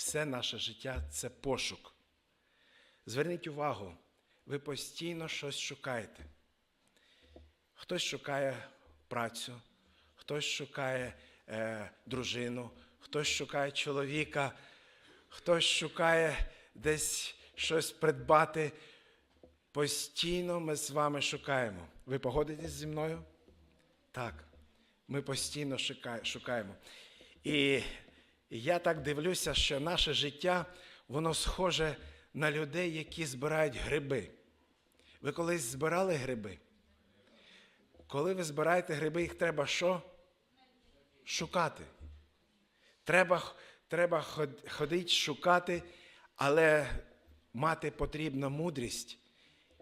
все наше життя це пошук. Зверніть увагу, ви постійно щось шукаєте. Хтось шукає працю, хтось шукає е, дружину, хтось шукає чоловіка, хтось шукає десь щось придбати. Постійно ми з вами шукаємо. Ви погодитесь зі мною? Так, ми постійно шукаємо. І я так дивлюся, що наше життя, воно схоже на людей, які збирають гриби. Ви колись збирали гриби? Коли ви збираєте гриби, їх треба що? Шукати. Треба, треба ходити, шукати, але мати потрібна мудрість,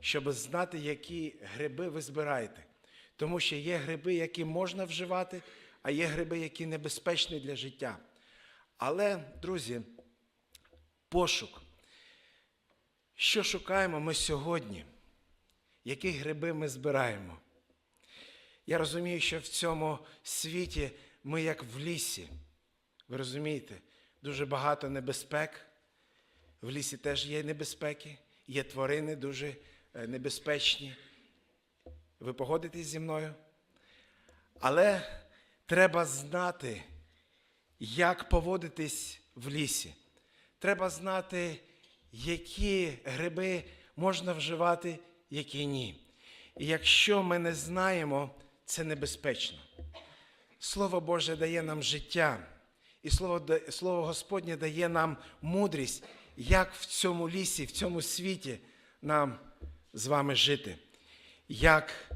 щоб знати, які гриби ви збираєте. Тому що є гриби, які можна вживати, а є гриби, які небезпечні для життя. Але, друзі, пошук. Що шукаємо ми сьогодні? Які гриби ми збираємо? Я розумію, що в цьому світі ми як в лісі. Ви розумієте, дуже багато небезпек. В лісі теж є небезпеки, є тварини дуже е, небезпечні. Ви погодитесь зі мною? Але треба знати, як поводитись в лісі. Треба знати, які гриби можна вживати, які ні. І якщо ми не знаємо, це небезпечно. Слово Боже дає нам життя, і Слово, Слово Господнє дає нам мудрість, як в цьому лісі, в цьому світі нам з вами жити, як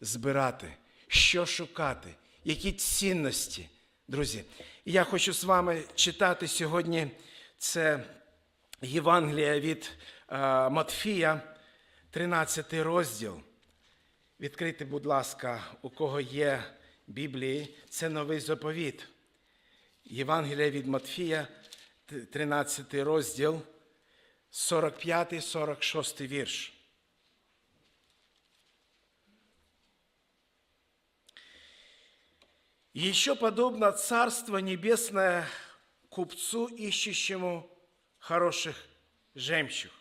збирати, що шукати, які цінності, друзі. Я хочу з вами читати сьогодні це Євангелія від е, Матфія, 13 розділ. Відкрийте, будь ласка, у кого є Біблії, це новий заповіт. Євангелія від Матфія, 13 розділ, 45-46 вірш. Еще подобно Царство Небесное купцу, ищущему хороших жемчуг,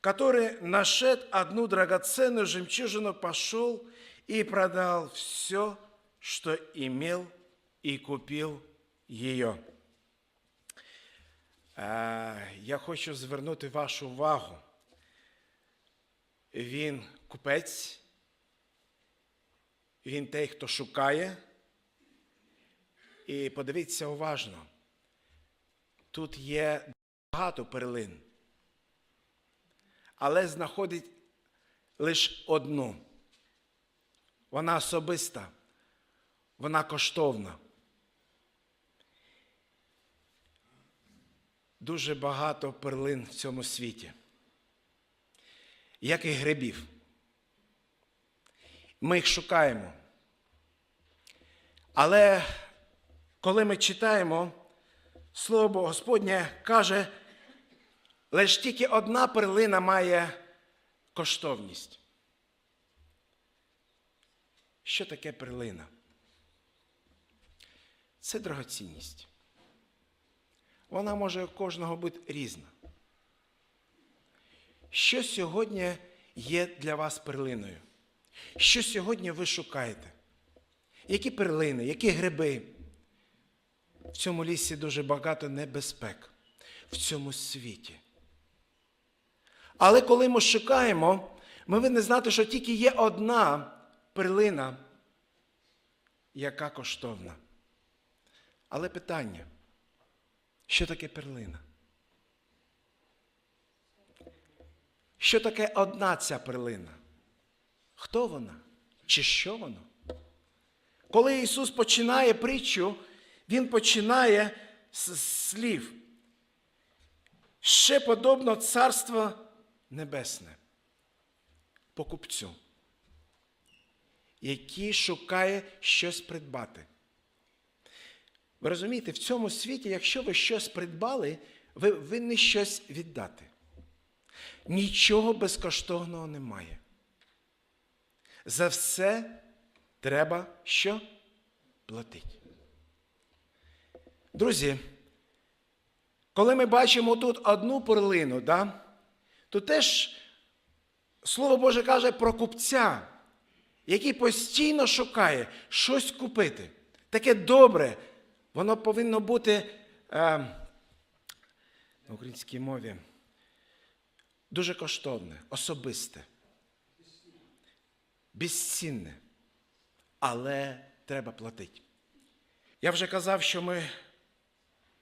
который, нашед одну драгоценную жемчужину, пошел и продал все, что имел, и купил ее. Е, Я хочу звернути вашу увагу. Він купець, він той, хто шукає. І подивіться уважно. Тут є багато перлин, але знаходить лише одну. Вона особиста, вона коштовна. Дуже багато перлин в цьому світі, як і грибів. Ми їх шукаємо. Але коли ми читаємо, Слово Господнє каже, лише тільки одна перлина має коштовність. Що таке перлина? Це драгоцінність. Вона може у кожного бути різна. Що сьогодні є для вас перлиною? Що сьогодні ви шукаєте? Які перлини, які гриби? В цьому лісі дуже багато небезпек в цьому світі. Але коли ми шукаємо, ми повинні знати, що тільки є одна перлина, яка коштовна. Але питання, що таке перлина? Що таке одна ця перлина? Хто вона? Чи що воно? Коли Ісус починає притчу, Він починає з слів. Ще подобно Царство Небесне покупцю, який шукає щось придбати. Ви розумієте, в цьому світі, якщо ви щось придбали, ви винні щось віддати. Нічого безкоштовного немає. За все треба що? Платити. Друзі, Коли ми бачимо тут одну перлину, да, то теж Слово Боже каже про купця, який постійно шукає щось купити. Таке добре, воно повинно бути е, на українській мові дуже коштовне, особисте, безцінне, але треба платити. Я вже казав, що ми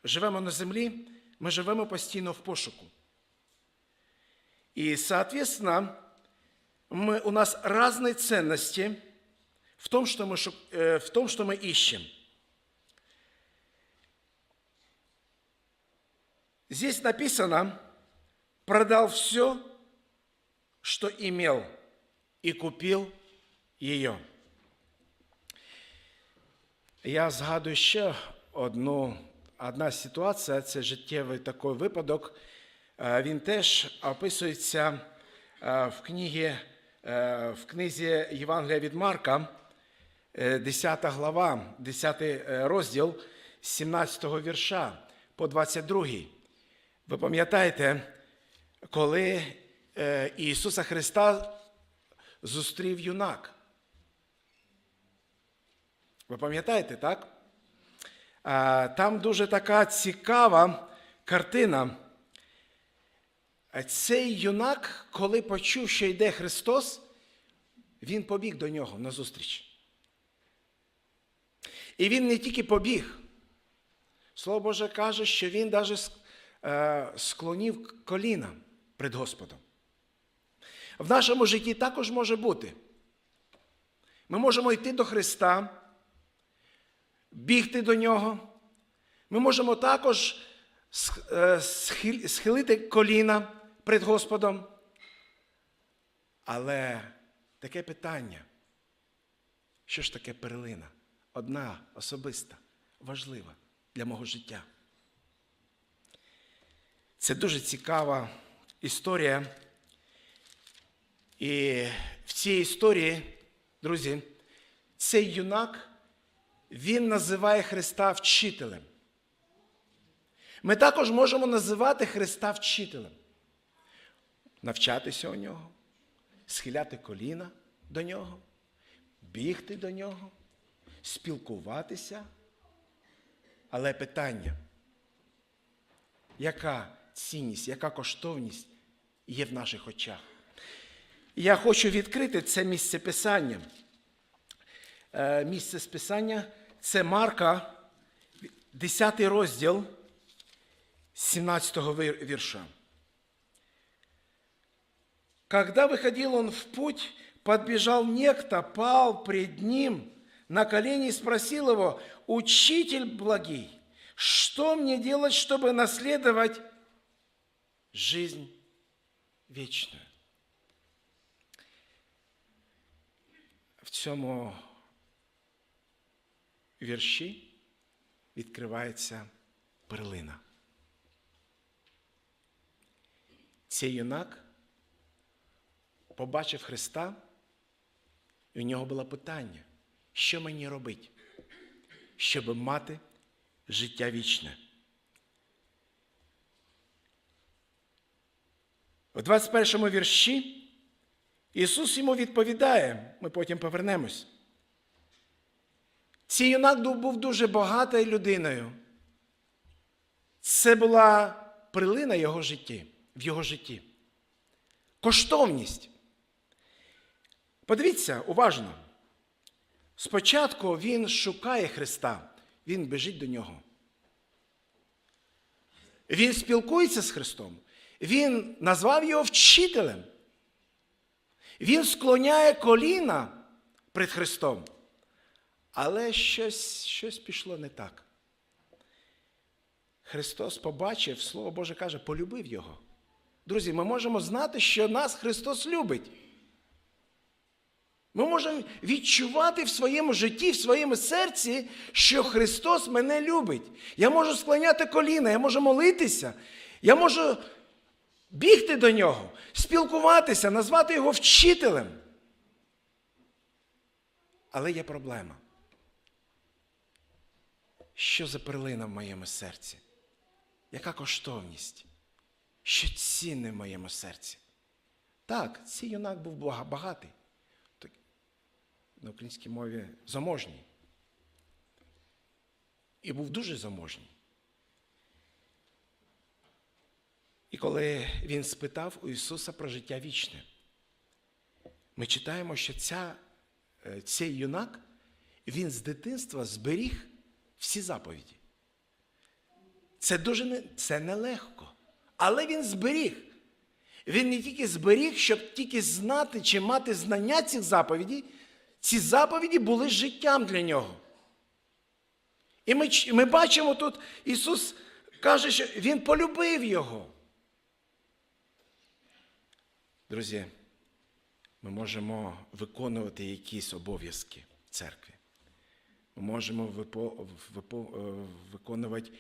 живемо на землі, ми живемо постійно в пошуку. И, соответственно, мы, у нас разные ценности в том, что мы, шу- э, в том, что мы ищем. Здесь написано, продал все, что имел, и купил ее. Я згадую ще одну, одна ситуація, це життєвий такий випадок. Е, Він теж описується е, в, книгі, е, в книзі Євангелія від Марка, е, 10 глава, 10 розділ 17 вірша по 22. Ви пам'ятаєте, коли Ісуса Христа зустрів юнак? Ви пам'ятаєте, так? Там дуже така цікава картина. Цей юнак, коли почув, що йде Христос, він побіг до нього на зустріч. І він не тільки побіг. Слово Боже каже, що він навіть склонів коліна перед Господом. В нашому житті також може бути. Ми можемо йти до Христа бігти до нього. Ми можемо також е, схил- схилити коліна перед Господом. Але таке питання, що ж таке перлина? Одна особиста, важлива для мого життя. Це дуже цікава історія. І в цій історії, друзі, цей юнак він називає Христа вчителем. Ми також можемо називати Христа вчителем, навчатися у нього, схиляти коліна до нього, бігти до нього, спілкуватися. Але питання, яка цінність, яка коштовність є в наших очах? Я хочу відкрити це місце писання е, місце з Писання це Марка, 10 розділ 17 вир- вірша. Когда выходил он в путь, подбежал некто, пал пред ним на колени и спросил его, «Учитель благий, что мне делать, чтобы наследовать жизнь вечную?» В цьому вірші відкривається перлина. Цей юнак побачив Христа, і у нього було питання, що мені робити, щоб мати життя вічне. В 21 вірші Ісус йому відповідає, ми потім повернемось. Цей юнак був дуже багатою людиною. Це була прилина його житті, в його житті. Коштовність. Подивіться уважно. Спочатку він шукає Христа, він біжить до нього. Він спілкується з Христом. Він назвав його вчителем. Він склоняє коліна перед Христом. Але щось, щось пішло не так. Христос побачив, Слово Боже каже, полюбив його. Друзі, ми можемо знати, що нас Христос любить. Ми можемо відчувати в своєму житті, в своєму серці, що Христос мене любить. Я можу склоняти коліна, я можу молитися, я можу бігти до нього, спілкуватися, назвати його вчителем. Але є проблема. Що за перлина в моєму серці? яка коштовність, що цінне в моєму серці. Так, цей юнак був багатий. На українській мові заможній. І був дуже заможній. І коли він спитав у Ісуса про життя вічне, ми читаємо, що ця, е, цей юнак, він з дитинства зберіг всі заповіді. Це дуже не, це нелегко. Але він зберіг. Він не тільки зберіг, щоб тільки знати чи мати знання цих заповідей, ці заповіді були життям для нього. І ми, ми бачимо тут, Ісус каже, що Він полюбив його. Друзі, ми можемо виконувати якісь обов'язки церкві. Ми можемо виконувати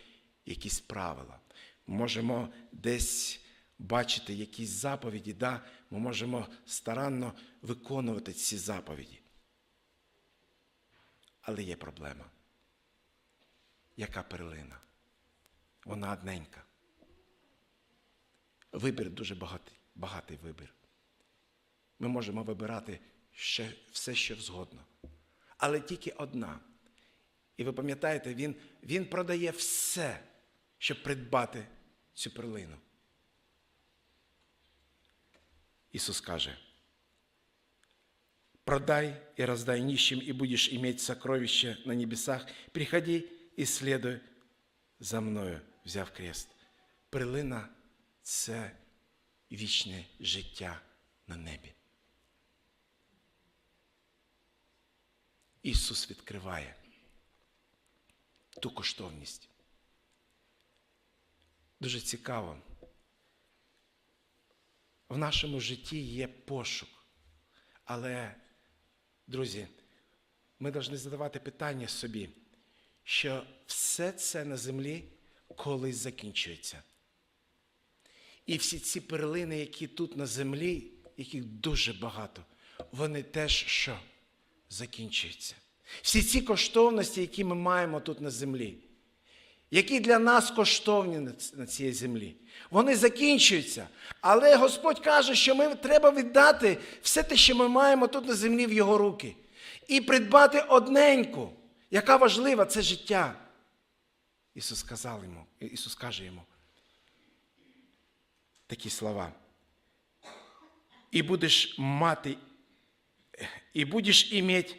якісь правила. Ми можемо десь бачити якісь заповіді, да? ми можемо старанно виконувати ці заповіді. Але є проблема. Яка перлина? Вона одненька. Вибір дуже багатий, багатий вибір. Ми можемо вибирати ще все, що згодно. Але тільки одна. І ви пам'ятаєте, він, він продає все, щоб придбати цю перлину. Ісус каже, продай и раздай нищим, и будешь иметь сокровище на небесах. Приходи и следуй за мною, взяв крест. Перлина – це вічне життя на небі. Ісус відкриває ту коштовність. Дуже цікаво. В нашому житті є пошук. Але, друзі, ми повинні задавати питання собі, що все це на землі колись закінчується. І всі ці перлини, які тут на землі, яких дуже багато, вони теж що? Закінчуються. Всі ці коштовності, які ми маємо тут на землі, які для нас коштовні на цій землі, вони закінчуються. Але Господь каже, що ми треба віддати все те, що ми маємо тут на землі в Його руки, і придбати одненьку, яка важлива це життя. Ісус сказав йому, Ісус каже йому такі слова. І будеш мати, і будеш иметь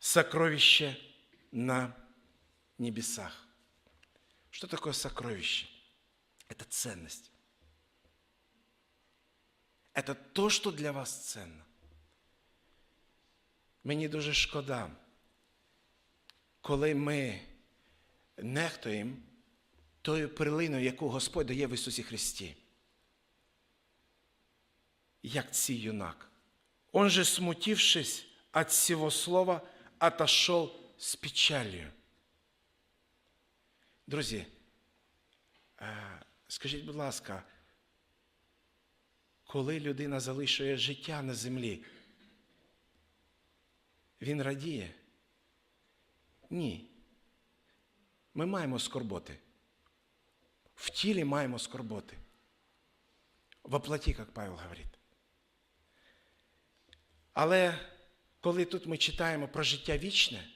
сокровище на небесах. Что такое сокровище? Это ценность. Это то, що для вас ценно. Мені дуже шкода, коли ми нехтуємо тою перлиною, яку Господь дає в Ісусі Христі. Як цей юнак. Он же, смутившись от всего слова, отошел с печалью. Друзі, скажіть, будь ласка, коли людина залишує життя на землі, він радіє? Ні. Ми маємо скорботи. В тілі маємо скорботи. В плоті, як Павел говорить. Але коли тут ми читаємо про життя вічне,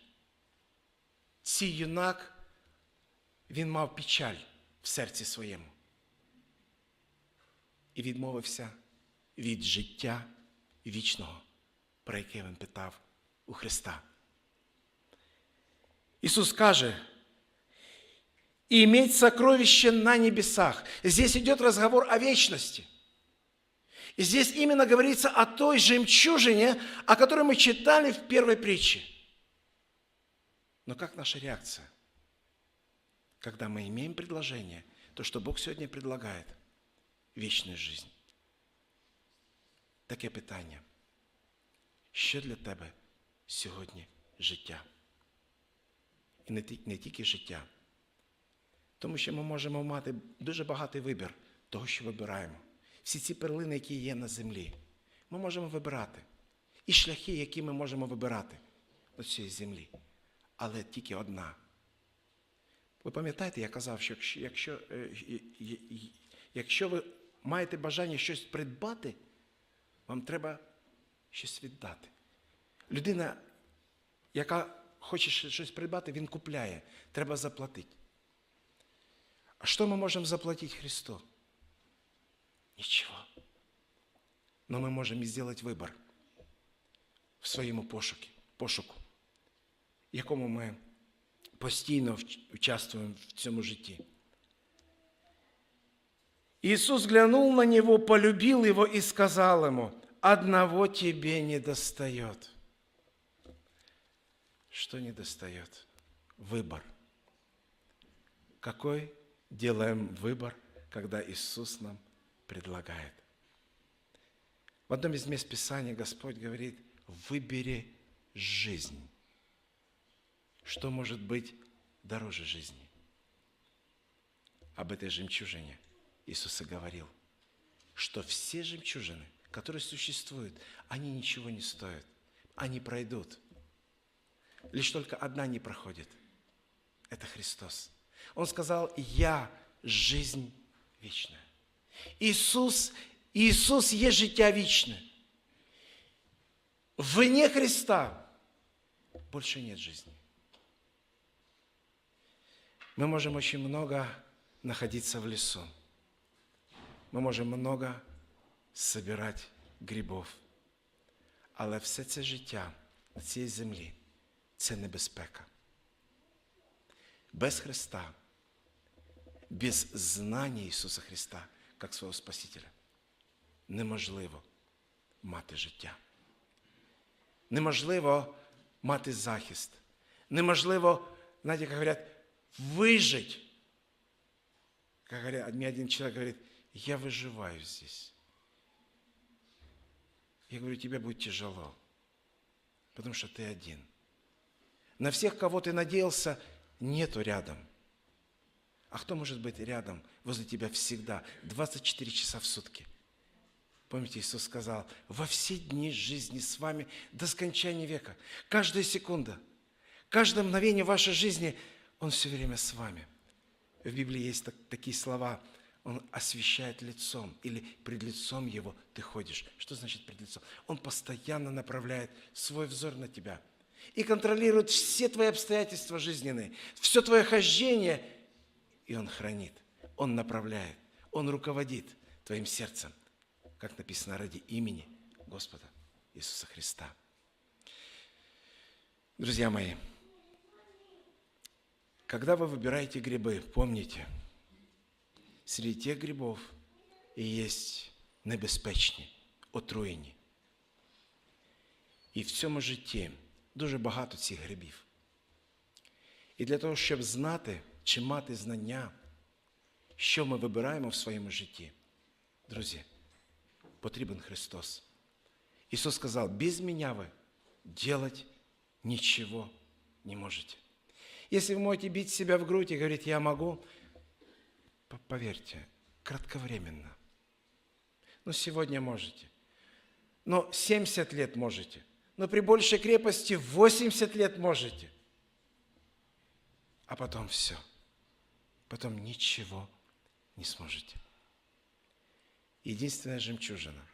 цей юнак, він мав печаль в серці своєму. І відмовився від життя вічного, про яке він питав у Христа. Ісус каже, иметь сокровище на небесах. Здесь идет разговор о вечности. И здесь именно говорится о той жемчужине, о которой мы читали в первой притче. Но как наша реакция? Когда мы имеем предложение, то, что Бог сегодня предлагает, вечную жизнь. Таке питання. Що для тебе сьогодні життя? І не, ті- не тільки життя. Тому що ми можемо мати дуже багатий вибір того, що вибираємо. Всі ці перлини, які є на землі, ми можемо вибирати. І шляхи, які ми можемо вибирати до цієї землі. Але тільки одна. Ви пам'ятаєте, я казав, що якщо, якщо, е, і- якщо ви маєте бажання щось придбати, вам треба щось віддати. Людина, яка хоче щось придбати, він купляє. Треба заплатити. А що ми можемо заплатити Христу? Ничего. Но ми можемо зробити вибір в своєму пошуку, пошуку, в якому ми постійно вч- участвуємо в цьому житті. Иисус глянул на него, полюбил его и сказал ему, одного тебе не достает. Что не достает? Выбор. Какой делаем выбор, когда Иисус нам предлагает? В одном из мест Писания Господь говорит, выбери жизнь. Что может быть дороже жизни? Об этой жемчужине Иисус и говорил, что все жемчужины, которые существуют, они ничего не стоят. Они пройдут. Лишь только одна не проходит. Это Христос. Он сказал, я жизнь вечная. Иисус, Иисус есть життя вічне. Вне Христа больше нет жизни. Мы можем очень много находиться в лесу. Ми можемо много собирати грибов. Але все це життя на цій землі це небезпека. Без Христа, без знання Ісуса Христа, як свого Спасителя, неможливо мати життя. Неможливо мати захист. Неможливо, знаєте, як говорять, вижити. Как говорят, мне один человек говорит, я выживаю здесь. Я говорю, тебе будет тяжело, потому что ты один. На всех, кого ты надеялся, нету рядом. А кто может быть рядом возле тебя всегда, 24 часа в сутки? Помните, Иисус сказал, во все дни жизни с вами до скончания века. Каждая секунда, каждое мгновение вашей жизни, Он все время с вами. В Библии есть так- такие слова, Он освещает лицом, или пред лицом Его ты ходишь. Что значит пред лицом? Он постоянно направляет свой взор на тебя и контролирует все твои обстоятельства жизненные, все твое хождение, и Он хранит, Он направляет, Он руководит твоим сердцем, как написано ради имени Господа Иисуса Христа. Друзья мои, когда вы выбираете грибы, помните, среди тех грибов і есть небезпечні, отруєні. І в цьому житті дуже багато цих грибів. І для того, щоб знати чи мати знання, що ми вибираємо в своєму житті, друзі, потрібен Христос. Ісус сказав, без меня вы делать ничего не можете. Если вы можете бить себя в грудь и говорить, я могу, п- поверьте, кратковременно. Ну, сегодня можете. Но 70 лет можете. Но при большей крепости 80 лет можете. А потом все. Потом ничего не сможете. Единственная жемчужина,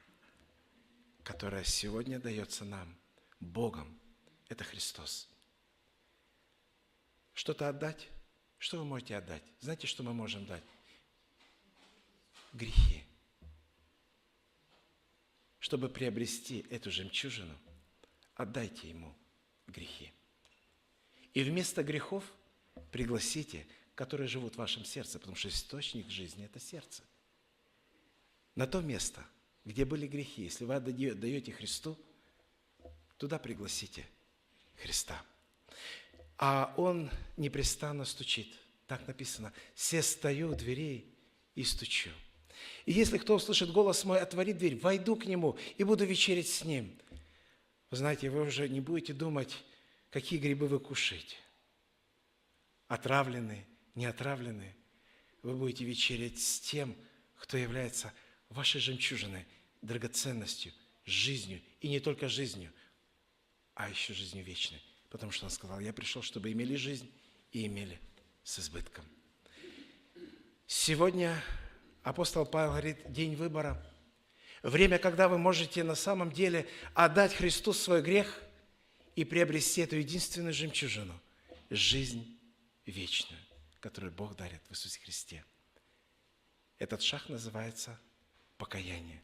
которая сегодня дается нам, Богом, это Христос. Что-то отдать? Что вы можете отдать? Знаете, что мы можем дать? Грехи. Чтобы приобрести эту жемчужину, отдайте ему грехи. И вместо грехов пригласите, которые живут в вашем сердце, потому что источник жизни – это сердце. На то место, где были грехи, если вы отдаде- даете Христу, туда пригласите Христа. А Он непрестанно стучит. Так написано. «Се стою у дверей и стучу». И если кто услышит голос мой, отвори дверь, войду к нему и буду вечерить с ним. Вы знаете, вы уже не будете думать, какие грибы вы кушаете. Отравленные, не отравленные. Вы будете вечерять с тем, кто является вашей жемчужиной, драгоценностью, жизнью. И не только жизнью, а еще жизнью вечной. Потому что он сказал, я пришел, чтобы имели жизнь и имели с избытком. Сегодня апостол Павел говорит, день выбора. Время, когда вы можете на самом деле отдать Христу свой грех и приобрести эту единственную жемчужину – жизнь вечную, которую Бог дарит в Иисусе Христе. Этот шаг называется покаяние.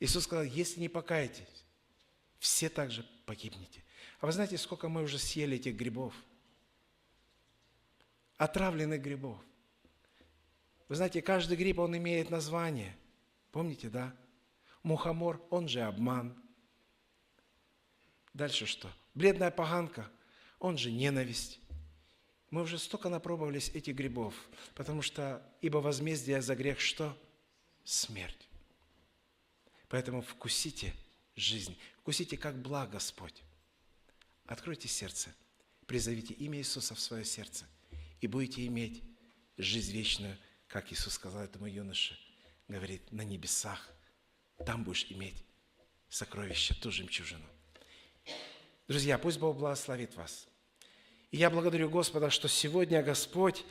Иисус сказал, если не покаетесь, все также погибнете. А вы знаете, сколько мы уже съели этих грибов? Отравленных грибов. Вы знаете, каждый гриб, он имеет название. Помните, да? Мухомор, он же обман. Дальше что? Бледная поганка, он же ненависть. Мы уже столько напробовались этих грибов, потому что ибо возмездие за грех что? Смерть. Поэтому вкусите жизнь, вкусите, как благ Господь. Откройте сердце, призовите имя Иисуса в свое сердце, и будете иметь жизнь вечную, как Иисус сказал этому юноше. Говорит, на небесах, там будешь иметь сокровище, ту жемчужину. Друзья, пусть Бог благословит вас. І я благодарю Господа, що сьогодні Господь,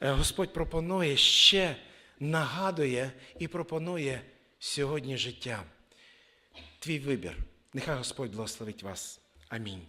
е, Господь пропонує ще, нагадує і пропонує сьогодні життя. Твій вибір. Нехай Господь благословить вас. Амінь.